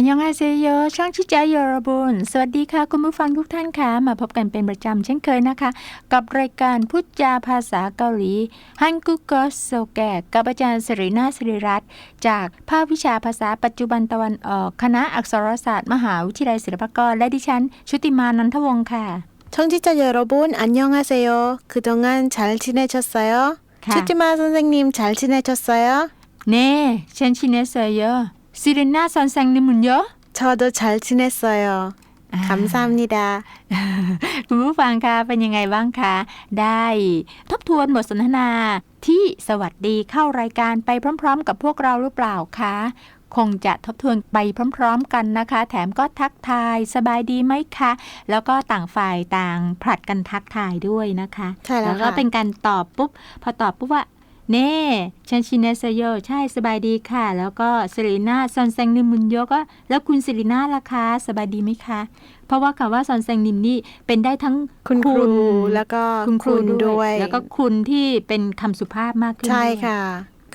นยองอาเซโยช่างชิจายอรบุนสวัสดีค่ะ คุณผู้ฟังทุกท่านค่ะ มาพบกันเป็นประจำเช่นเคยนะคะ กับรายการพูดจาภาษาเกาหลีฮันกุกอสโซแกกับอาจารย์สิรินาสิริรัตน์จากภาควิชาภาษาปัจจุบันตะวันออก คณะอักษรศาสตร์ มหาวิทยาลัยศิลปากร และดิฉัน ชุติมานันทวงศ์ค่ะ 청취자 여러분 안녕하세요. 그동안 잘 지내셨어요? ค่ะ 추티마 선생님 잘 지내셨어요? เน่ฉันชิน เนเซโยซิรินาซอนแซงนิมุนโย 저도 잘 지냈어요. 감사합니다. คุณผู้ฟังคะเป็นยังไงบ้างคะ ได้ทบทวนบทสนทนา ที่สวัสดีเข้ารายการไปพร้อม ๆ กับพวกเราหรือเปล่าคะ คงจะทบทวนไปพร้อม ๆ กันนะคะ แถมก็ทักทายสบายดีไหมคะ แล้วก็ต่างฝ่ายต่างผลัดกันทักทายด้วยนะคะ ใช่แล้ว ก็ ค่ะ เป็นการตอบปุ๊บ พอตอบปุ๊บว่า เน่ฉันชินเนเซโยใช่สบายดีค่ะ แล้วก็สิรินาซอนแซงนิมุนโยก็ แล้วคุณสิรินาล่ะคะสบายดีไหมคะ เพราะว่าคำว่าซอนแซงนิมนี่เป็นได้ทั้งคุณครูแล้วก็คุณครูด้ด้ววยยแล้วก็คุณที่เป็นคำสุภาพมากขึ้นใช่ด้วยค่ะ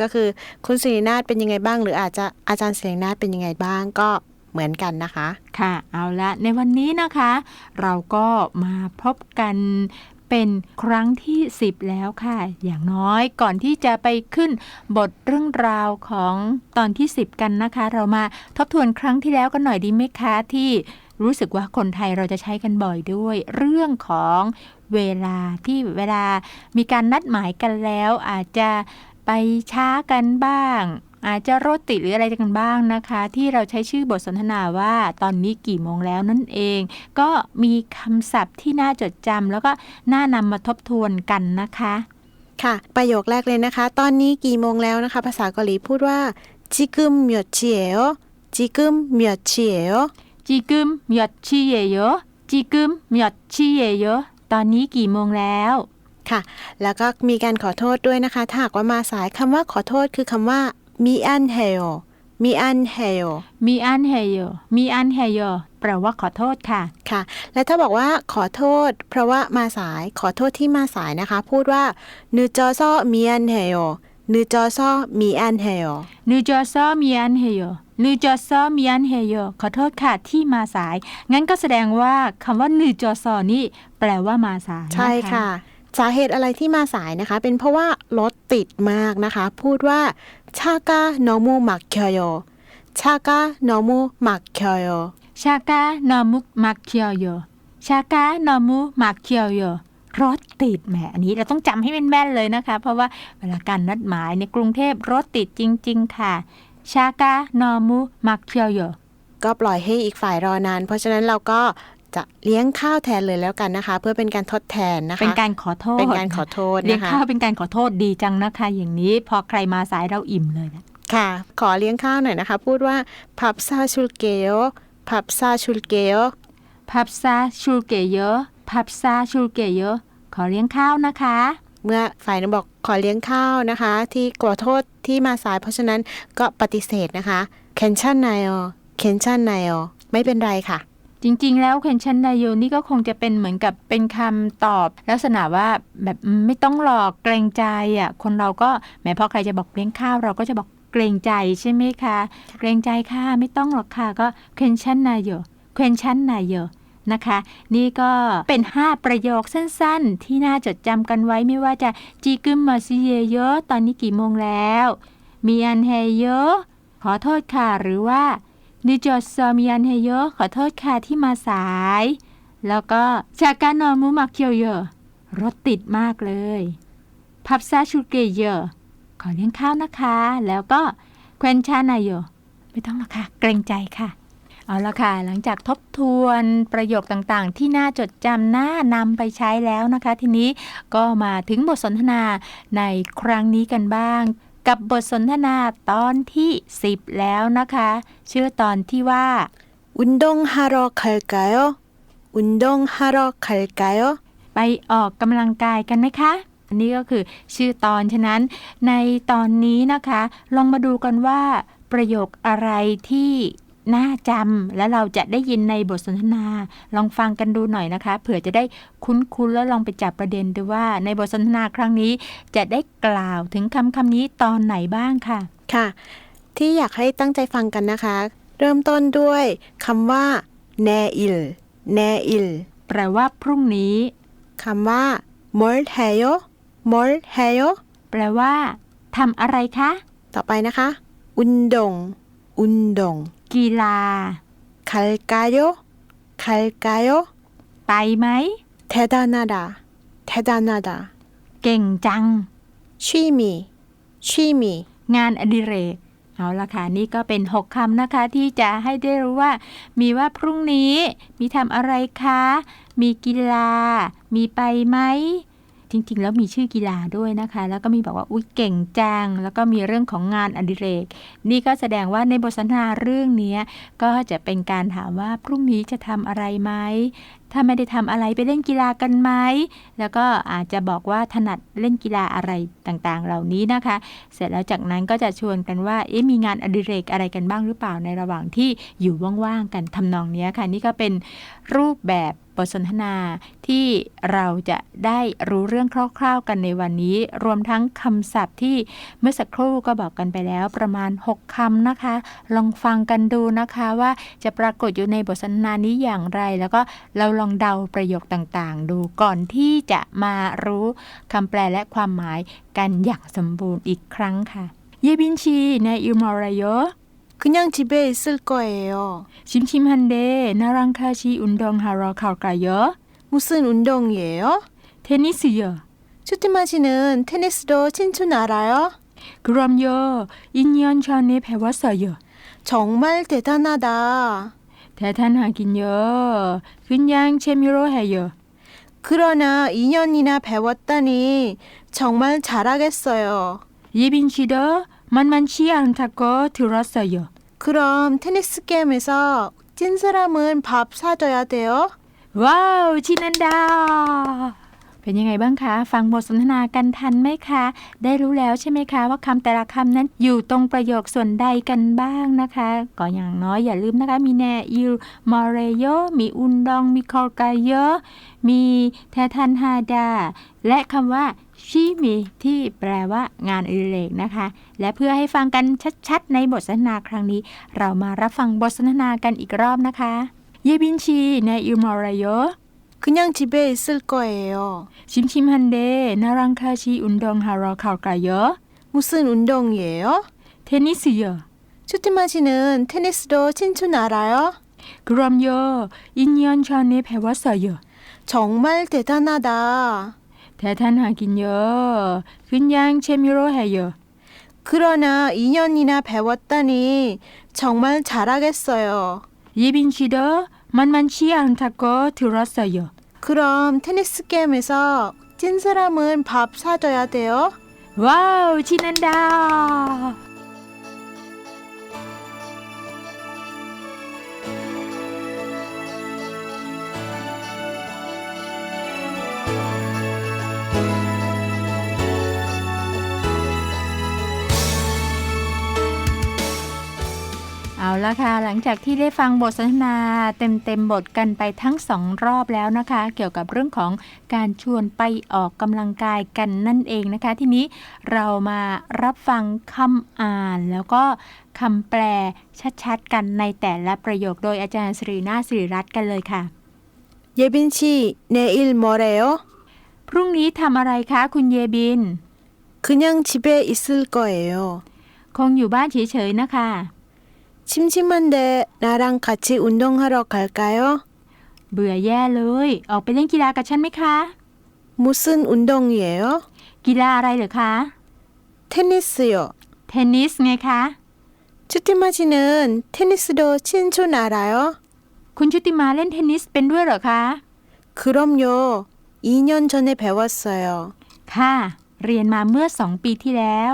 ก็คือคุณสิรินาถเป็นยังไงบ้าง หรืออาจจะอาจารย์เสียงนาถเป็นยังไงบ้างก็เหมือนกันนะคะ ค่ะ เอาละในวันนี้นะคะ เราก็มาพบกัน เป็นครั้งที่ 10 แล้วค่ะ อย่างน้อยก่อนที่จะไปขึ้นบทเรื่องราวของตอนที่ 10 กันนะคะ เรามาทบทวนครั้งที่แล้วกันหน่อยดีไหมคะที่รู้สึกว่าคนไทยเราจะใช้กันบ่อยด้วย เรื่องของเวลาที่เวลามีการนัดหมายกันแล้วอาจจะไปช้ากันบ้าง อาจจะรถติดหรืออะไรกันบ้างนะคะ ที่เราใช้ชื่อบทสนทนาว่าตอนนี้กี่โมงแล้วนั่นเอง ก็มีคำศัพท์ที่น่าจดจำแล้วก็น่านำมาทบทวนกันนะคะ ค่ะ ประโยคแรกเลยนะคะ ตอนนี้กี่โมงแล้วนะคะ ภาษาเกาหลีพูดว่าจิกึมเมียเฉียวจิกึมเมียเฉียจิกึมเมียเฉียจิกึมเมียเฉียตอนนี้กี่โมงแล้วค่ะ แล้วก็มีการขอโทษด้วยนะคะ ถ้าหากว่ามาสายคำว่าขอโทษคือคำว่า มีอันเฮโยมีอันเฮโยมีอันเฮโยมีอันเฮโยแปลว่าขอโทษค่ะ ค่ะ และถ้าบอกว่าขอโทษ เพราะว่ามาสายขอโทษที่มาสายนะคะ พูดว่านึจอซอมีอันเฮโยนึจอซอมีอันเฮโยนูจอซอมีอันเฮโยนูจอซอมีอันเฮโยขอโทษค่ะที่มาสาย งั้นก็แสดงว่าคำว่านูจอซอนี่แปลว่ามาสายนใช่ค่ะ สาเหตุอะไรที่มาสายนะคะ เป็นเพราะว่ารถติดมากนะคะ พูดว่า ชากาโนมูมักเคียวโยชากาโนมูมักเคียวโยชากานอมุกมักเคียวโยชากานอมุมักเคียวโยรถติดแหมอันนี้เราต้องจำให้แม่นๆเลยนะคะ เพราะว่าเวลาการนัดหมายในกรุงเทพรถติดจริง ๆ ค่ะ ชากานอมุมักเคียวโยก็ปล่อยให้อีกฝ่ายรอนาน เพราะฉะนั้นเราก็ จะเลี้ยงข้าวแทนเลยแล้วกันนะคะ เพื่อเป็นการทดแทนนะคะ เป็นการขอโทษ เป็นการขอโทษเรียกนะคะข้าวเป็นการขอโทษดีจังนะคะ อย่างนี้พอใครมาสายเราอิ่มเลยนะค่ะ ขอเลี้ยงข้าวหน่อยนะคะ พูดว่าพับซาชุลเกโยพับซาชุลเกโยพับซาชูเกเยอะพับซาชูเกเยอะขอเลี้ยงข้าวนะคะ เมื่อฝ่ายหนึงบอกขอเลี้ยงข้าวนะคะ ที่ขอโทษที่มาสาย เพราะฉะนั้นก็ปฏิเสธนะคะเคนชันไนโอเคนชันไนโอไม่เป็นไรค่ะ จริง ๆ แล้วเคนชันนายโยนี่ก็คงจะเป็นเหมือนกับเป็นคำตอบ ลักษณะว่าแบบไม่ต้องหลอกเกรงใจอะคนเราก็แม้พอใครจะบอกเลี้ยงข้าวเราก็จะบอกเกรงใจใช่ไหมคะ เกรงใจค่ะไม่ต้องหรอกค่ะก็เคนชันนายโยเคนชันนายโยนะคะ นี่ก็เป็น 5 ประโยคสั้นๆ ที่น่าจดจำกันไว้ไม่ว่าจะจีกึมมาซิเยโยตอนนี้กี่โมงแล้ว มีอันเฮโยขอโทษค่ะหรือว่า นิจอซอมิยันเฮโยขอโทษค่ะที่มาสาย แล้วก็จากการนอมุมักเคียวเยอะรถติดมากเลย พับซาชูเกเยอะขอเลี้ยงข้าวนะคะ แล้วก็เควนชานายโยไม่ต้องหรอกค่ะ เกรงใจค่ะ เอาละค่ะ หลังจากทบทวนประโยคต่างๆ ที่น่าจดจำน่านำไปใช้แล้วนะคะ ทีนี้ก็มาถึงบทสนทนาในครั้งนี้กันบ้าง กับบทสนทนาตอนที่ 10 แล้วนะคะ ชื่อตอนที่ว่า 운동하러 갈까요? 운동하러 갈까요? ไปออกกำลังกายกันไหมคะ อันนี้ก็คือชื่อตอนฉะนั้น ในตอนนี้นะคะ ลองมาดูกันว่า ประโยคอะไรที่ น่าจำแล้วเราจะได้ยินในบทสนทนา ลองฟังกันดูหน่อยนะคะ เผื่อจะได้คุ้นคุ้นแล้วลองไปจับประเด็นดูว่า ในบทสนทนาครั้งนี้ จะได้กล่าวถึงคำคำนี้ตอนไหนบ้างค่ะ ค่ะ ที่อยากให้ตั้งใจฟังกันนะคะ เริ่มต้นด้วยคำว่าแนอิลแนอิลแปลว่าพรุ่งนี้คำว่า m o r t a y o m o r t a โ o แปลว่าทำอะไรคะ ต่อไปนะคะ อุนดง อุนดง กีฬา 갈까요? 갈까요? ไปไหม 대단하다 대단하다 เก่งจัง 취미 취미 งานอดิเรก เอาละค่ะ นี่ก็เป็น 6คำนะคะ ที่จะให้ได้รู้ว่า มีว่าพรุ่งนี้ มีทำอะไรคะ มีกีฬา มีไปไหม จริง ๆ แล้วมีชื่อกีฬาด้วยนะคะ แล้วก็มีบอกว่าอุ้ยเก่งจัง แล้วก็มีเรื่องของงานอดิเรก นี่ก็แสดงว่าในบทสนทนาเรื่องนี้ก็จะเป็นการถามว่าพรุ่งนี้จะทำอะไรไหมถ้าไม่ได้ทำอะไรไปเล่นกีฬากันไหม แล้วก็อาจจะบอกว่าถนัดเล่นกีฬาอะไรต่างๆ เหล่านี้นะคะ เสร็จแล้วจากนั้นก็จะชวนกันว่า เอ๊ะมีงานอดิเรกอะไรกันบ้างหรือเปล่าในระหว่างที่อยู่ว่างๆกันทำนองนี้ค่ะ นี่ก็เป็นรูปแบบ บทสนทนาที่เราจะได้รู้เรื่องคร่าวๆกันในวันนี้ รวมทั้งคำศัพท์ที่เมื่อสักครู่ก็บอกกันไปแล้วประมาณ 6คำนะคะ ลองฟังกันดูนะคะว่าจะปรากฏอยู่ในบทสนทนานี้อย่างไร แล้วก็เราลองเดาประโยคต่างๆ ดูก่อนที่จะมารู้คำแปลและความหมายกันอย่างสมบูรณ์อีกครั้งค่ะเยบินชีในอิมอรายโ 그냥 집에 있을 거예요. 심심한데 나랑 같이 운동하러 갈까요? 무슨 운동이에요? 테니스요. 슈티마시는 테니스도 친춘 알아요? 그럼요. 2년 전에 배웠어요. 정말 대단하다. 대단하긴요. 그냥 재미로 해요. 그러나 2년이나 배웠다니 정말 잘하겠어요. 예빈 씨도 만만치 않다고 들었어요. 그럼 테니스 게임에서 찐 사람은 밥 사줘야 돼요? ว้าวชินันดา เป็นยังไงบ้างคะ ฟังบทสนทนากันทันไหมคะ ได้รู้แล้วใช่ไหมคะว่าคำแต่ละคำนั้นอยู่ตรงประโยคส่วนใดกันบ้างนะคะ ก็อย่างน้อยอย่าลืมนะคะ มีแนอิลมอเรโยมีอุนดอง มีคอลกายโยมีแททันฮาดา และคำว่า ชิมิที่แปลว่างานอดิเรกนะคะ และเพื่อให้ฟังกันชัดๆ ในบทสนทนาครั้งนี้ เรามารับฟังบทสนทนากันอีกรอบนะคะ เยบินชีในอิลมอเรโย 그냥 집에 있을 거예요. 심심한데 나랑 같이 운동하러 갈까요? 무슨 운동이에요? 테니스요. 슈티마시는 테니스도 친춘 알아요? 그럼요. 2년 전에 배웠어요. 정말 대단하다. 대단하긴요. 그냥 재미로 해요. 그러나 2년이나 배웠다니 정말 잘하겠어요. 예빈 씨도 만만치 않다고 들었어요. 그럼 테니스 게임에서 찐 사람은 밥 사줘야 돼요? 와우, 지난다. เอาละค่ะ หลังจากที่ได้ฟังบทสนทนาเต็มๆบทกันไปทั้งสองรอบแล้วนะคะ เกี่ยวกับเรื่องของการชวนไปออกกำลังกายกันนั่นเองนะคะ ทีนี้เรามารับฟังคำอ่าน แล้วก็คำแปลชัดๆกันในแต่ละประโยคโดยอาจารย์สิรินาถสิริรัตน์กันเลยค่ะ 예빈 씨, 내일 뭐래요? พรุ่งนี้ทำอะไรคะคุณเยบิน 그냥 집에 있을 거예요. คงอยู่บ้านเฉยๆนะคะ 심심한데 나랑 같이 운동하러 갈까요? เบื่อแย่เลย ออกไปเล่นกีฬากับฉันไหมคะ 무슨 운동이에요? กีฬาอะไรเหรอคะ 테니스요. เทนนิสไงคะ 슈티마 씨는 테니스도 친춘 알아요? คุณชุติมาเล่นเทนนิสเป็นด้วยเหรอคะ 그럼요. 2년 전에 배웠어요. ค่ะ เรียนมาเมื่อสองปีที่แล้ว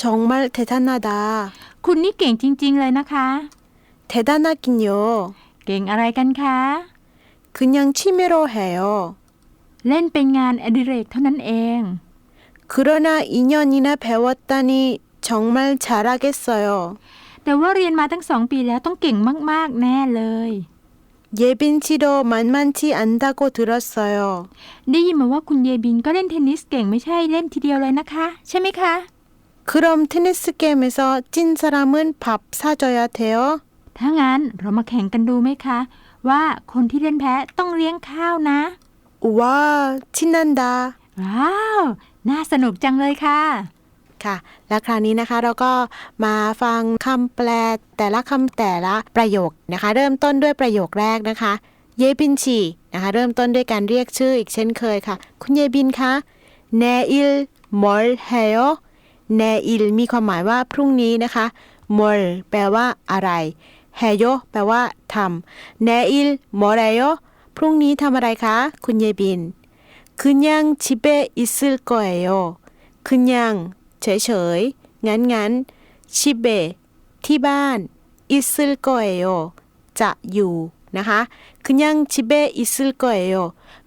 정말 대단하다. คุณนี่เก่งจริง ๆ เลยนะคะ 대단하긴요. เก่งอะไรกันคะ 그냥 취미로 해요. เล่นเป็นงานอดิเรกเท่านั้นเอง 그러나 2년이나 배웠다니 정말 잘하겠어요. แต่ว่าเรียนมาตั้งสองปีแล้วต้องเก่งมาก ๆ แน่เลย 예빈 씨도 만만치 않다고 들었어요. ได้ยินมาว่าคุณเยบินก็เล่นเทนนิสเก่งไม่ใช่เล่นทีเดียวเลยนะคะ ใช่ไหมคะ 그럼 테니스 게임에서 찐 사람은 밥 사줘야 돼요? ถ้างั้นเรามาแข่งกันดูไหมคะ ว่าคนที่เล่นแพ้ต้องเลี้ยงข้าวนะ 와, 신난다. ว้าว น่าสนุกจังเลยค่ะ ค่ะ และคราวนี้นะคะเราก็มาฟังคำแปลแต่ละคำแต่ละประโยคนะคะ เริ่มต้นด้วยประโยคแรกนะคะ เยบินชีนะคะ เริ่มต้นด้วยการเรียกชื่ออีกเช่นเคยค่ะ คุณเยบินคะเนอิลมอลเฮโอ แนอิลมีความหมายว่าพรุ่งนี้นะคะมอลแปลว่าอะไรแฮโยแปลว่าทำแนอิลมอไรโยพรุ่งนี้ทำอะไรคะ คุณเยบินคืนยังชิเบอิซึโกเอโยคืนยังเฉยเฉยงั้นงั้นชิเบที่บ้านอิซึโกเอโยจะอยู่นะคะคืนยังชิเบอิซึโกเอโย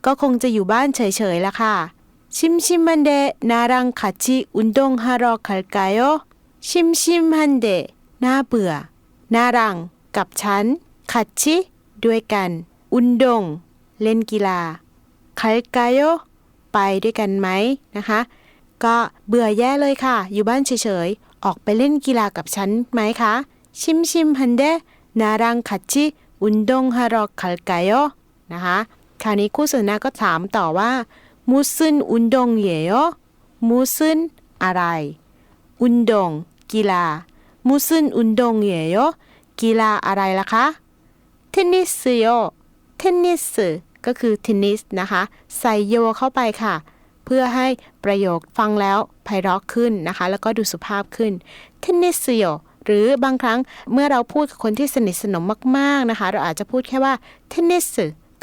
ก็คงจะอยู่บ้านเฉยๆละค่ะ 심심한데 나랑 같이 운동하러 갈까요? 심심한데 น่าเบื่อ นารัง กับฉัน 같이 ด้วยกัน อุนดง เล่นกีฬา 갈까요? ไปด้วยกันไหมนะคะ ก็เบื่อแย่เลยค่ะ อยู่บ้านเฉยๆ ออกไปเล่นกีฬากับฉันไหมคะ ชิมชิมฮันเดนารังคัตชิอุนดงฮารอคัลกายโอนะคะ คราวนี้คู่สนทนาก็ถามต่อว่า มูซึนอุนดงเยโยมูซึนอะไร อุนดง กีฬามูซึนอุนดงเยโยกีฬาอะไรล่ะคะ เทนนิสโย เทนนิสก็คือเทนนิสนะคะ ใส่โยเข้าไปค่ะ เพื่อให้ประโยคฟังแล้วไพเราะขึ้นนะคะ แล้วก็ดูสุภาพขึ้น เทนนิสโยหรือบางครั้งเมื่อเราพูดกับคนที่สนิทสนมมาก ๆนะคะ เราอาจจะพูดแค่ว่าเทนนิส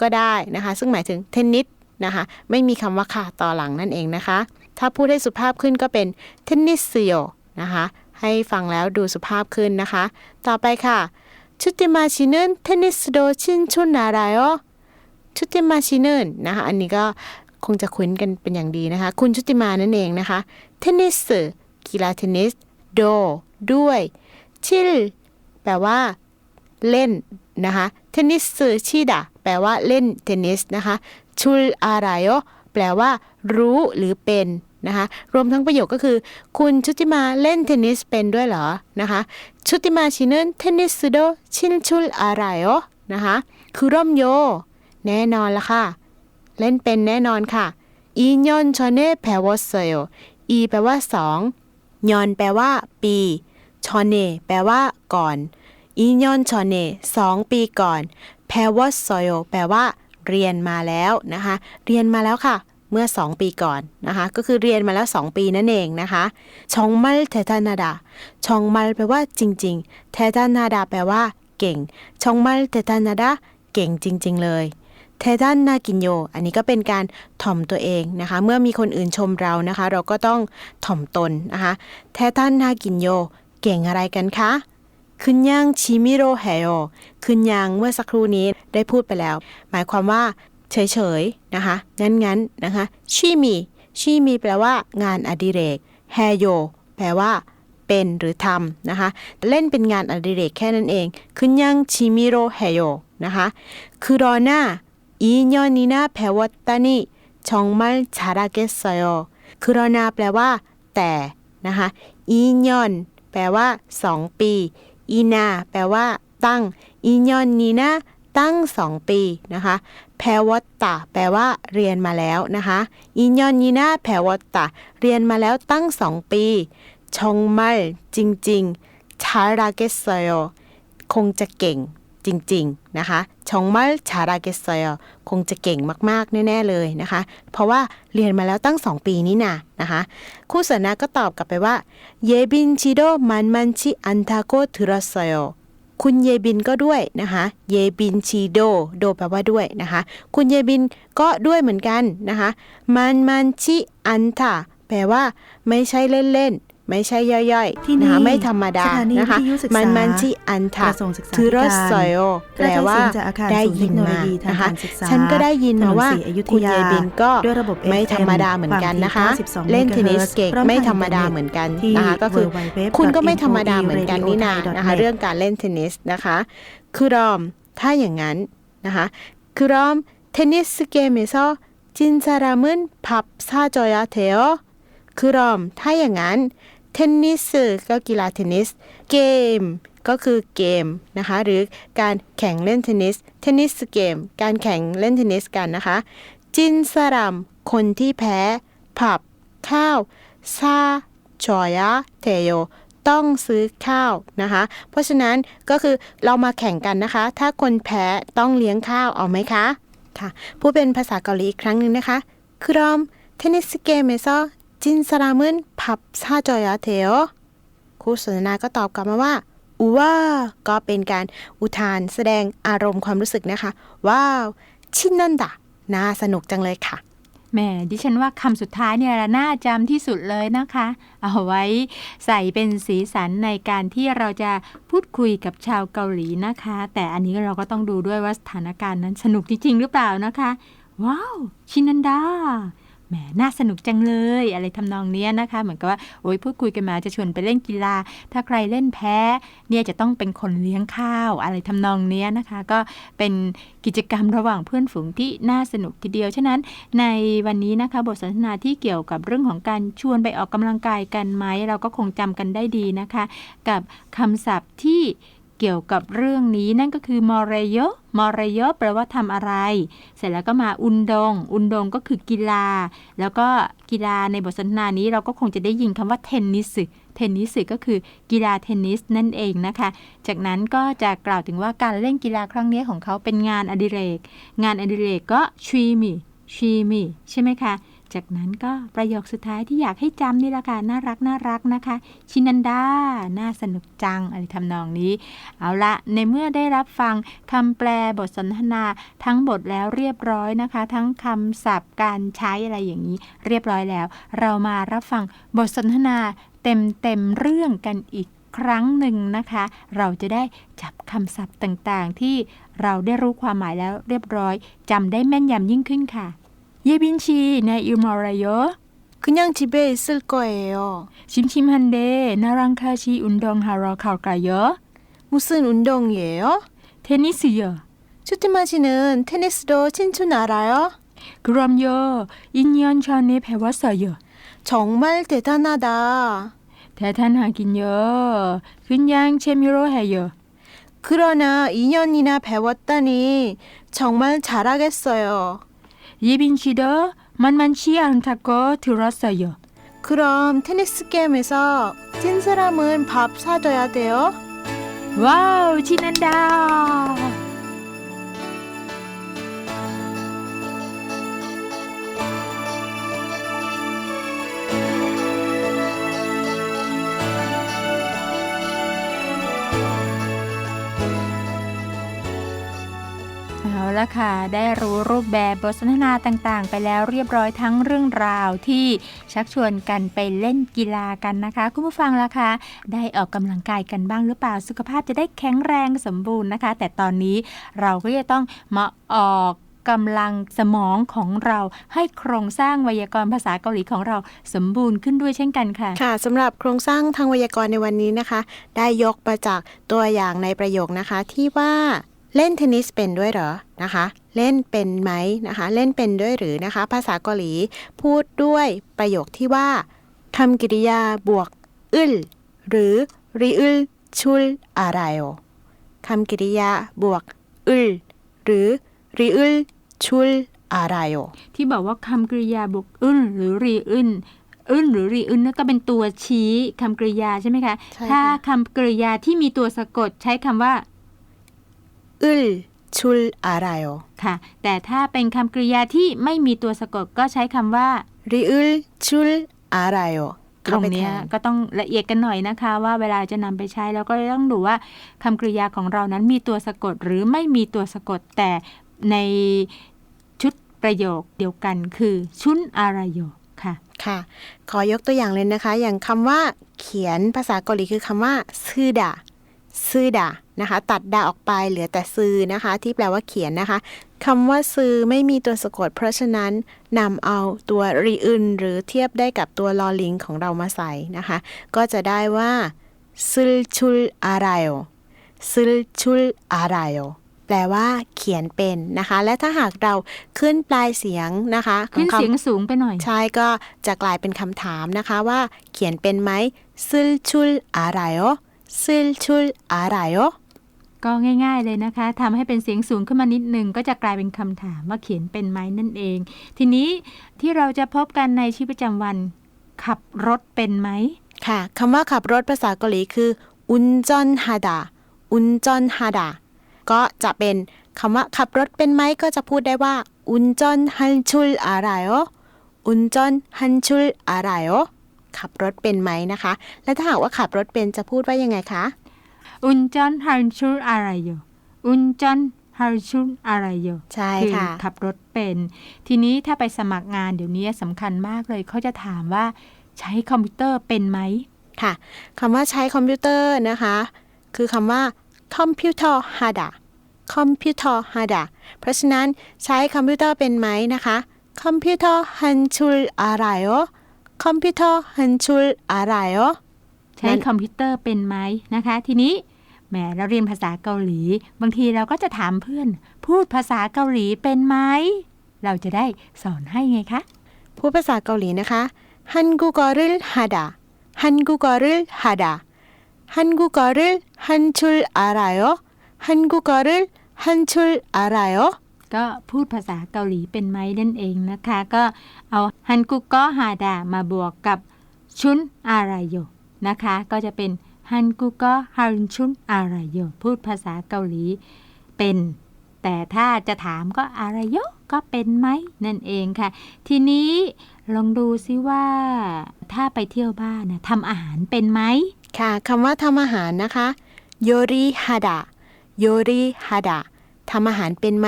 ก็ได้นะคะ ซึ่งหมายถึงเทนนิส นะคะ ไม่มีคำว่าค่ะต่อหลังนั่นเองนะคะ ถ้าพูดให้สุภาพขึ้นก็เป็นเทนนิสเซโยนะคะ ให้ฟังแล้วดูสุภาพขึ้นนะคะ ต่อไปค่ะชุติมาชินึนเทนนิสโดชินชุนนารายอชุติมาชินึนนะคะ อันนี้ก็คงจะคุ้นกันเป็นอย่างดีนะคะ คุณชุติมานั่นเองนะคะเทนนิสกีฬาเทนนิสโดด้วยชิลแปลว่า เล่นนะคะเทนนิสชิดะแปลว่าเล่นเทนนิสนะคะ ชุลอารายอแปลว่า รู้หรือเป็นนะคะ รวมทั้งประโยคก็คือ คุณชุติมาเล่นเทนนิสเป็นด้วยเหรอนะคะชุติมาชินึนเทนนิสโดชินชุลอารายอนะคะ คือร่มโย แน่นอนละค่ะ เล่นเป็นแน่นอนค่ะอียอนชอนเน่แปลว่าเซโยอีแปลว่าสองยอนแปลว่า ปีชอนเน่แปลว่า ก่อนอียอนชอนเน่สองปีก่อนแปลว่าโซโยแปลว่า เรียนมาแล้วนะคะ เรียนมาแล้วค่ะเมื่อ 2 ปีก่อนนะคะ ก็คือเรียนมาแล้ว 2 ปีนั่นเองนะคะชองมัลเททานาดาชองมัลแปลว่าจริงๆเททานาดาแปลว่า เก่งชองมัลเททานาดาเก่งจริง ๆ เลยเทดันนากินโย อันนี้ก็เป็นการถ่อมตัวเองนะคะ เมื่อมีคนอื่นชมเรานะคะ เราก็ต้องถ่อมตนนะคะเทดันนากินโย เก่งอะไรกันคะ คึนย่างชิมิโรเฮโอคึนย่างเมื่อสักครู่นี้ได้พูดไปแล้ว หมายความว่าเฉยๆนะคะ งั้นๆนะคะชิมิชิมิแปลว่างานอดิเรกเฮโยแปลว่าเป็นหรือทำนะคะ เล่นเป็นงานอดิเรกแค่นั้นเองคึนย่างชิมิโรเฮโยนะคะคือรอหน้าอีญอนีนาแปลว่าตานี่ชองมัลชาราเกสโยคือรอนาแปลว่า แต่นะคะอีญอนแปลว่าสองปี อีนาแปลว่า ตั้งอียอนนีนาตั้งสองปีนะคะแพรวตตาแปลว่า เรียนมาแล้วนะคะอียอนนีนาแพรวตตาเรียนมาแล้วตั้งสองปีชงมัลจริงๆชาราเกสโยคงจะเก่ง จริงๆนะคะชองมัลชาราเกสเยคงจะเก่งมากๆ แน่ ๆ เลยนะคะ เพราะว่าเรียนมาแล้วตั้ง 2 ปีนี้นะนะคะคู่สนทนาก็ตอบกลับไปว่าเยบินชิโดมันมันชิอันทาโกทุรสโยคุณเยบินก็ด้วยนะคะ เยบินชีโด โดแปลว่าด้วยนะคะ คุณเยบินก็ด้วยเหมือนกันนะคะ มันมันชิอันทาแปลว่าไม่ใช่เล่นๆ ไม่ใช่ย่อยๆนะคะไม่ธรรมดานะคะมันมันชิอันทะทือรสซอยโอแปลว่าได้ยินมานะคะฉันก็ได้ยินมาว่าคุณยายบินก็ไม่ธรรมดาเหมือนกันนะคะ เล่นเทนนิสเก่งไม่ธรรมดาเหมือนกันนะคะก็คือคุณก็ไม่ธรรมดาเหมือนกันนี่นานะคะเรื่องการเล่นเทนนิสนะคะคือรอมถ้าอย่างนั้นนะคะคือรอมเทนนิสเกมเมซอจินซารามึนพับซาจอยาเทอคือรอมถ้าอย่างนั้น เทนนิสก็กีฬาเทนนิส เกมก็คือเกมนะคะ หรือการแข่งเล่นเทนนิส เทนนิสเกม การแข่งเล่นเทนนิสกันนะคะ จินสรัมคนที่แพ้ ผับ ข้าว ซาจอยะเทโย ต้องซื้อข้าวนะคะ เพราะฉะนั้นก็คือเรามาแข่งกันนะคะ ถ้าคนแพ้ต้องเลี้ยงข้าวเอาไหมคะ ค่ะพูดเป็นภาษาเกาหลีอีกครั้งหนึ่งนะคะ그럼테니스게임에서 จินสรามึนพับซาจอยาเทโอคู่สนทนาก็ตอบกลับมาว่าอูว่าก็เป็นการอุทานแสดงอารมณ์ความรู้สึกนะคะ ว้าว ชินนันดะน่าสนุกจังเลยค่ะแหมดิฉันว่าคำสุดท้ายเนี่ยน่าจำที่สุดเลยนะคะ เอาไว้ใส่เป็นสีสันในการที่เราจะพูดคุยกับชาวเกาหลีนะคะ แต่อันนี้เราก็ต้องดูด้วยว่าสถานการณ์นั้นสนุกจริงหรือเปล่านะคะ ว้าว ชินันดา แหมน่าสนุกจังเลย อะไรทำนองเนี้ยนะคะ เหมือนกับว่าโอ้ยพูดคุยกันมาจะชวนไปเล่นกีฬา ถ้าใครเล่นแพ้เนี่ยจะต้องเป็นคนเลี้ยงข้าว อะไรทำนองเนี้ยนะคะ ก็เป็นกิจกรรมระหว่างเพื่อนฝูงที่น่าสนุกทีเดียวฉะนั้นในวันนี้นะคะบทสนทนาที่เกี่ยวกับเรื่องของการชวนไปออกกำลังกายกันไหมเราก็คงจำกันได้ดีนะคะ กับคำศัพท์ที่ เกี่ยวกับเรื่องนี้นั่นก็คือมอเรโยมอเรโยแปลว่าทำอะไร เสร็จแล้วก็มาอุนดง อุนดงก็คือกีฬา แล้วก็กีฬาในบทสนทนานี้เราก็คงจะได้ยินคำว่าเทนนิสเทนนิสก็คือกีฬาเทนนิสนั่นเองนะคะ จากนั้นก็จะกล่าวถึงว่าการเล่นกีฬาครั้งนี้ของเขาเป็นงานอดิเรก งานอดิเรกก็ชีมีชีมีใช่ไหมคะ จากนั้นก็ประโยคสุดท้ายที่อยากให้จำนี่ละค่ะน่ารักน่ารักนะคะ ชินันดา น่าสนุกจังอะไรทำนองนี้ เอาละในเมื่อได้รับฟังคำแปลบทสนทนาทั้งบทแล้วเรียบร้อยนะคะ ทั้งคำศัพท์การใช้อะไรอย่างนี้ เรียบร้อยแล้ว เรามารับฟังบทสนทนาเต็มเต็มเรื่องกันอีกครั้งหนึ่งนะคะ เราจะได้จับคำศัพท์ต่างๆ ที่เราได้รู้ความหมายแล้วเรียบร้อยจำได้แม่นยำยิ่งขึ้นค่ะ 예빈 씨, 나 이거 알아요? 그냥 집에 있을 거예요. 심심한데 나랑 같이 운동하러 갈까요? 무슨 운동이에요? 테니스요. 슈티마 씨는 테니스도 친춘 알아요? 그럼요. 2년 전에 배웠어요. 정말 대단하다. 대단하긴요. 그냥 재미로 해요. 그러나 2년이나 배웠다니 정말 잘하겠어요. 예빈 씨도 만만치 않다고 들었어요. 그럼 테니스 게임에서 찐 사람은 밥 사줘야 돼요? 와우, 지난다. ละค่ะ ได้รู้รูปแบบบทสนทนาต่างๆ ไปแล้วเรียบร้อยทั้งเรื่องราวที่ชักชวนกันไปเล่นกีฬากันนะคะ คุณผู้ฟังล่ะคะได้ออกกำลังกายกันบ้างหรือเปล่า สุขภาพจะได้แข็งแรงสมบูรณ์นะคะ แต่ตอนนี้เราก็จะต้องมาออกกำลังสมองของเราให้โครงสร้างไวยากรณ์ภาษาเกาหลีของเราสมบูรณ์ขึ้นด้วยเช่นกันค่ะ ค่ะสำหรับโครงสร้างทางไวยากรณ์ในวันนี้นะคะ ได้ยกมาจากตัวอย่างในประโยคนะคะที่ว่า เล่นเทนนิสเป็นด้วยเหรอนะคะ เล่นเป็นไหมนะคะ เล่นเป็นด้วยหรือนะคะ ภาษาเกาหลีพูดด้วยประโยคที่ว่าคำกริยาบวกอึลหรือริอึลชุลอะไรโอคำกริยาบวกอึลหรือริอึลชุลอะไรโอที่บอกว่าคำกริยาบวกอึนหรือรีอึนอึนหรือรีอึนนั่นก็เป็นตัวชี้คำกริยาใช่ไหมคะใช่ค่ะถ้าคำกริยาที่มีตัวสะกดใช้คำว่า อึลชุลอะไรโอค่ะ แต่ถ้าเป็นคำกริยาที่ไม่มีตัวสะกดก็ใช้คำว่าริอึลชุลอะไรโอตรงเนี้ยก็ต้องละเอียดกันหน่อยนะคะ ว่าเวลาจะนำไปใช้เราก็ต้องดูว่าคำกริยาของเรานั้นมีตัวสะกดหรือไม่มีตัวสะกดแต่ในชุดประโยคเดียวกันคือชุนอารายโยค่ะค่ะ ขอยกตัวอย่างเลยนะคะ อย่างคำว่าเขียนภาษาเกาหลีคือคำว่าซื่อดา ซื่อดานะคะ ตัดดาออกไปเหลือแต่ซือนะคะ ที่แปลว่าเขียนนะคะคำว่าซือไม่มีตัวสะกด เพราะฉะนั้นนำเอาตัวรีอึนหรือเทียบได้กับตัวลอลิงของเรามาใส่นะคะ ก็จะได้ว่าซึลชุลอารายโอซึลชุลอารายโอแปลว่าเขียนเป็นนะคะ และถ้าหากเราขึ้นปลายเสียงนะคะขอขึ้นคำเสียงสูงไปหน่อย ใช่ก็จะกลายเป็นคำถามนะคะว่าเขียนเป็นไหมซึลชุลอะไรโอซึลชุลอะไรโอก็ง่ายๆเลยนะคะทำให้เป็นเสียงสูงขึ้นมานิดนึง ก็จะกลายเป็นคำถามว่าเขียนเป็นไหมนั่นเอง ทีนี้ที่เราจะพบกันในชีวิตประจำวัน ขับรถเป็นไหม ค่ะคำว่าขับรถภาษาเกาหลีคืออุนจอนฮาดาอุนจอนฮาดาก็จะเป็นคำว่าขับรถเป็นไหมก็จะพูดได้ว่าอุนจอนฮันชุลอะไรโออุนจอนฮันชุลอะไรโอ ขับรถเป็นไหมนะคะ และถ้าหากว่าขับรถเป็นจะพูดว่ายังไงคะอุนจอนฮาร์ชูอะไรโยอุนจอนฮาร์ชูอะไรโยใช่คือค่ะขับรถเป็น ทีนี้ถ้าไปสมัครงานเดี๋ยวนี้สำคัญมากเลยเขาจะถามว่าใช้คอมพิวเตอร์เป็นไหมค่ะคำว่าใช้คอมพิวเตอร์นะคะ คือคำว่าคอมพิวเตอร์ฮาดาคอมพิวเตอร์ฮาดาเพราะฉะนั้นใช้คอมพิวเตอร์เป็นไหมนะคะคอมพิวเตอร์ฮันชุลอะไรโอ คอมพิวเตอร์ฮันชุลอะไรโอใช้คอมพิวเตอร์เป็นไหมนะคะ ทีนี้แหมเราเรียนภาษาเกาหลี บางทีเราก็จะถามเพื่อน พูดภาษาเกาหลีเป็นไหมเราจะได้สอนให้ไงคะพูดภาษาเกาหลีนะคะฮันกูกอริลฮาดาฮันกูกอริลฮาดาฮันกูกอริลฮันชุลอะไรโอฮันกูกอริลฮันชุลอะไรโอ ก็พูดภาษาเกาหลีเป็นไหมนั่นเองนะคะ ก็เอาฮันกุกก็ฮาดามาบวกกับชุนอะไรโยนะคะ ก็จะเป็นฮันกุกก็ฮารุนชุนอะไรโยพูดภาษาเกาหลีเป็น แต่ถ้าจะถามก็อะไรโยก็เป็นไหมนั่นเองค่ะ ทีนี้ลองดูซิว่าถ้าไปเที่ยวบ้านนะทำอาหารเป็นไหมค่ะคำว่าทำอาหารนะคะโยริฮาดาโยริฮาดาทำอาหารเป็นไหม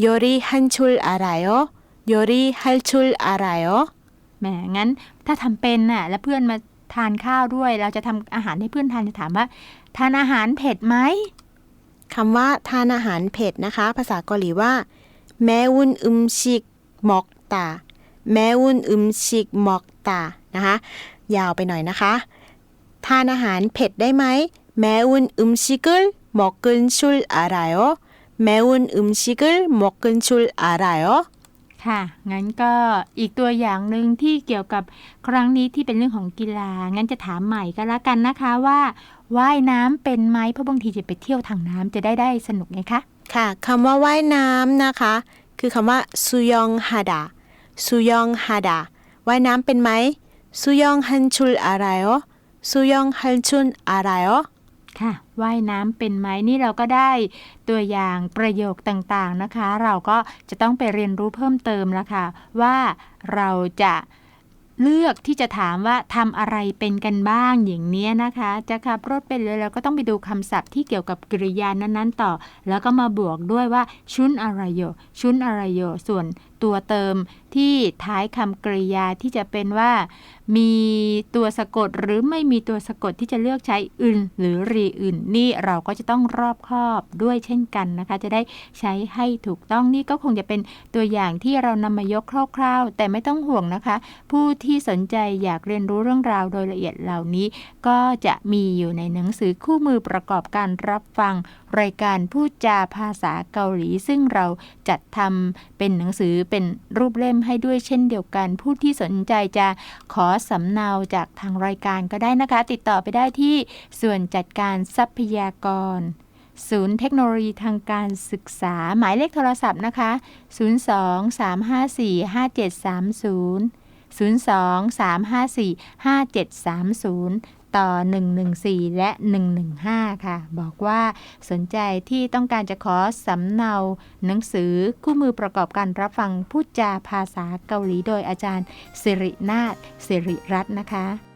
โยริฮันชุลอะไรโอโยริฮัลชุลอะไรโอแหมงั้นถ้าทำเป็นน่ะแล้วเพื่อนมาทานข้าวด้วย เราจะทำอาหารให้เพื่อนทานจะถามว่า ทานอาหารเผ็ดไหมคำว่าทานอาหารเผ็ดนะคะ ภาษาเกาหลีว่า แมวุนอึมชิกหมอกตาแมวุนอึมชิกหมอกตานะคะ ยาวไปหน่อยนะคะ ทานอาหารเผ็ดได้ไหมแมวุนอึมชิกลหมอกกนชุลอะไรโอ แมวุนอึมชิกลหมอกกนชุลอะไรโอค่ะ งั้นก็อีกตัวอย่างหนึ่งที่เกี่ยวกับครั้งนี้ที่เป็นเรื่องของกีฬา งั้นจะถามใหม่ก็แล้วกันนะคะว่าว่ายน้ำเป็นไหมเพราะบางทีจะไปเที่ยวทางน้ำจะได้ได้สนุกไงคะ ค่ะคำว่าว่ายน้ำนะคะ คือคำว่าสุยองฮาดาสุยองฮาดาว่ายน้ำเป็นไหมสุยองฮันชุลอะไรโอสุยองฮันชุนอะไรโอ ค่ะว่ายน้ำเป็นไหมนี่เราก็ได้ตัวอย่างประโยคต่างๆนะคะ เราก็จะต้องไปเรียนรู้เพิ่มเติมแล้วค่ะว่าเราจะเลือกที่จะถามว่าทำอะไรเป็นกันบ้างอย่างนี้นะคะ จะขับรถเป็นเลยเราก็ต้องไปดูคำศัพท์ที่เกี่ยวกับกริยานั้นๆ ต่อ แล้วก็มาบวกด้วยว่าชุนอะไรโยชุนอะไรโยส่วน ตัวเติมที่ท้ายคำกริยาที่จะเป็นว่า มีตัวสะกดหรือไม่มีตัวสะกดที่จะเลือกใช้อื่น หรือรีอื่น นี่เราก็จะต้องรอบคอบด้วยเช่นกันนะคะ จะได้ใช้ให้ถูกต้องนี่ก็คงจะเป็นตัวอย่างที่เรานำมายกคร่าวๆ แต่ไม่ต้องห่วงนะคะ ผู้ที่สนใจอยากเรียนรู้เรื่องราวโดยละเอียดเหล่านี้ ก็จะมีอยู่ในหนังสือคู่มือประกอบการรับฟัง รายการพูดจาภาษาเกาหลี ซึ่งเราจัดทำเป็นหนังสือเป็นรูปเล่มให้ด้วยเช่นเดียวกัน ผู้ที่สนใจจะขอสำเนาจากทางรายการก็ได้นะคะ ติดต่อไปได้ที่ส่วนจัดการทรัพยากร ศูนย์เทคโนโลยีทางการศึกษาหมายเลขโทรศัพท์นะคะ 02 354 ต่อ 114 และ 115 ค่ะ บอกว่าสนใจที่ต้องการจะขอสำเนาหนังสือคู่มือประกอบการรับฟังพูดจาภาษาเกาหลีโดยอาจารย์สิรินาถสิริรัตน์นะคะ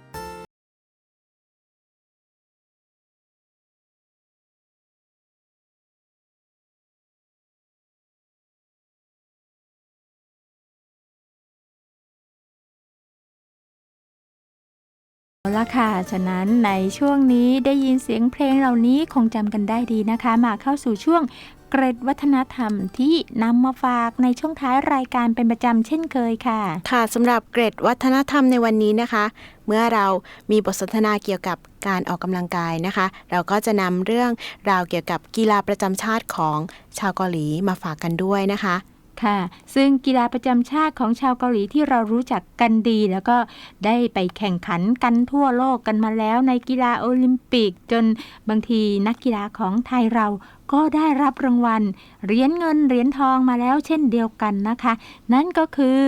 ค่ะ ฉะนั้นในช่วงนี้ได้ยินเสียงเพลงเหล่านี้คงจำกันได้ดีนะคะ มาเข้าสู่ช่วงเกร็ดวัฒนธรรมที่นำมาฝากในช่วงท้ายรายการเป็นประจำเช่นเคยค่ะ ค่ะสำหรับเกร็ดวัฒนธรรมในวันนี้นะคะ เมื่อเรามีบทสนทนาเกี่ยวกับการออกกำลังกายนะคะ เราก็จะนำเรื่องราวเกี่ยวกับกีฬาประจำชาติของชาวเกาหลีมาฝากกันด้วยนะคะ ค่ะ ซึ่งกีฬาประจำชาติของชาวเกาหลีที่เรารู้จักกันดี แล้วก็ได้ไปแข่งขันกันทั่วโลกกันมาแล้วในกีฬาโอลิมปิก จนบางทีนักกีฬาของไทยเราก็ได้รับรางวัลเหรียญเงินเหรียญทองมาแล้วเช่นเดียวกันนะคะ นั่นก็คือ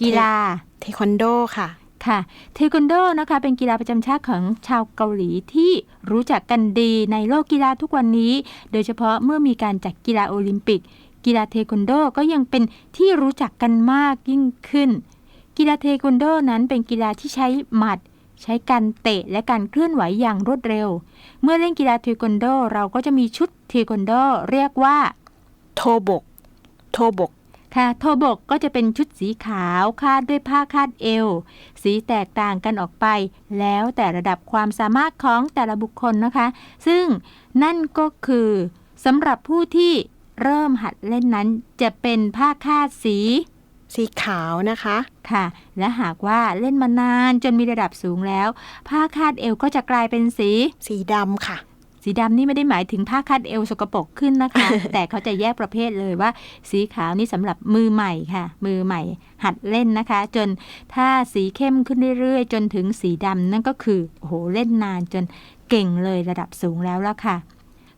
กีฬาเทควันโดค่ะค่ะเทควันโดนะคะเป็นกีฬาประจำชาติของชาวเกาหลีที่รู้จักกันดีในโลกกีฬาทุกวันนี้ โดยเฉพาะเมื่อมีการจัดกีฬาโอลิมปิก กีฬาเทควันโดก็ยังเป็นที่รู้จักกันมากยิ่งขึ้น กีฬาเทควันโดนั้นเป็นกีฬาที่ใช้หมัด ใช้การเตะและการเคลื่อนไหวอย่างรวดเร็ว เมื่อเล่นกีฬาเทควันโดเราก็จะมีชุดเทควันโดเรียกว่า โทบก โทบกค่ะโทบกก็จะเป็นชุดสีขาวคาดด้วยผ้าคาดเอว สีแตกต่างกันออกไป แล้วแต่ระดับความสามารถของแต่ละบุคคลนะคะ ซึ่งนั่นก็คือสำหรับผู้ที่ เริ่มหัดเล่นนั้นจะเป็นผ้าคาดสี สีขาวนะคะค่ะ และหากว่าเล่นมานานจนมีระดับสูงแล้ว ผ้าคาดเอวก็จะกลายเป็นสี สีดำค่ะ สีดำนี่ไม่ได้หมายถึงผ้าคาดเอวสกปรกขึ้นนะคะ แต่เขาจะแยกประเภทเลยว่า สีขาวนี่สำหรับมือใหม่ค่ะ มือใหม่ หัดเล่นนะคะ จนถ้าสีเข้มขึ้นเรื่อยๆ จนถึงสีดำนั่นก็คือโอ้โหเล่นนานจนเก่งเลยระดับสูงแล้วละค่ะ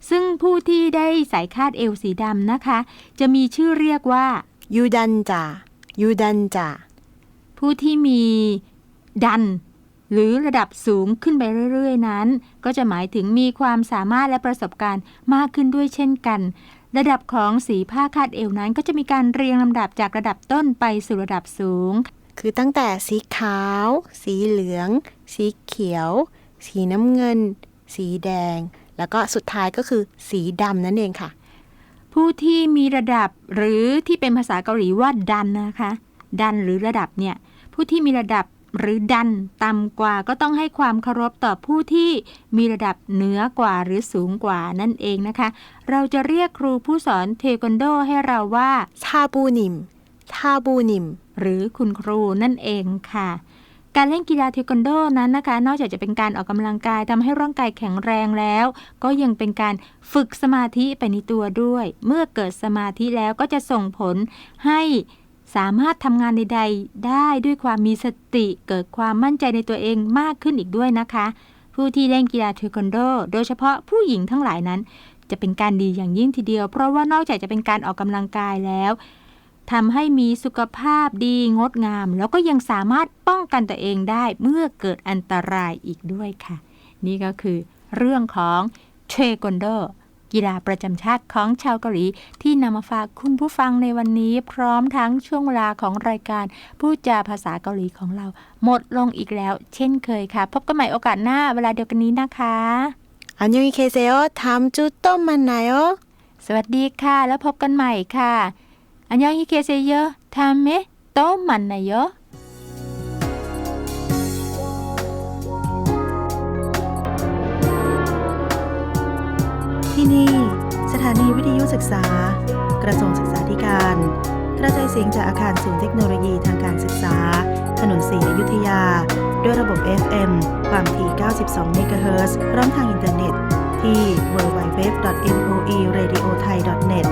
ซึ่งผู้ที่ได้สายคาดเอวสีดำนะคะ จะมีชื่อเรียกว่ายูดันจ่ายูดันจ่าผู้ที่มีดัน หรือระดับสูงขึ้นไปเรื่อยๆ นั้น ก็จะหมายถึงมีความสามารถและประสบการณ์มากขึ้นด้วยเช่นกันระดับของสีผ้าคาดเอวนั้นก็จะมีการเรียงลำดับจากระดับต้นไปสู่ระดับสูง คือตั้งแต่สีขาว สีเหลือง สีเขียว สีน้ำเงิน สีแดง แล้วก็สุดท้ายก็คือสีดำนั่นเองค่ะ ผู้ที่มีระดับหรือที่เป็นภาษาเกาหลีว่าดันนะคะ ดันหรือระดับเนี่ย ผู้ที่มีระดับหรือดันต่ำกว่าก็ต้องให้ความเคารพต่อผู้ที่มีระดับเหนือกว่าหรือสูงกว่านั่นเองนะคะ เราจะเรียกครูผู้สอนเทควันโดให้เราว่าชาบูนิมชาบูนิม หรือคุณครูนั่นเองค่ะ การเล่นกีฬาเทควันโดนั้นนะคะ นอกจากจะเป็นการออกกำลังกายทำให้ร่างกายแข็งแรงแล้ว ก็ยังเป็นการฝึกสมาธิไปในตัวด้วย เมื่อเกิดสมาธิแล้วก็จะส่งผลให้สามารถทำงานใดๆได้ด้วยความมีสติเกิดความมั่นใจในตัวเองมากขึ้นอีกด้วยนะคะ ผู้ที่เล่นกีฬาเทควันโด โดยเฉพาะผู้หญิงทั้งหลายนั้น จะเป็นการดีอย่างยิ่งทีเดียว เพราะว่านอกจากจะเป็นการออกกำลังกายแล้ว ทำให้มีสุขภาพดีงดงาม แล้วก็ยังสามารถป้องกันตัวเองได้เมื่อเกิดอันตรายอีกด้วยค่ะ นี่ก็คือเรื่องของเทควันโดกีฬาประจำชาติของชาวเกาหลี ที่นำมาฝากคุณผู้ฟังในวันนี้ พร้อมทั้งช่วงเวลาของรายการพูดจาภาษาเกาหลีของเรา หมดลงอีกแล้ว เช่นเคยค่ะ พบกันใหม่โอกาสหน้าเวลาเดียวกันนี้นะคะอันยองเคเซโอทำจุดต้มมันนายโอสวัสดีค่ะ แล้วพบกันใหม่ค่ะ อันยองฮิเคเซโยทามเมโตมันนายโยที่นี่ สถานีวิทยุศึกษา กระทรวงศึกษาธิการ กระจายเสียงจากอาคารศูนย์เทคโนโลยีทางการศึกษา ถนนสีอยุธยา ด้วยระบบ FM ความถี่ 92 เมกะเฮิรตซ์พร้อมทางอินเทอร์เน็ตที่ www.moeradiothai.net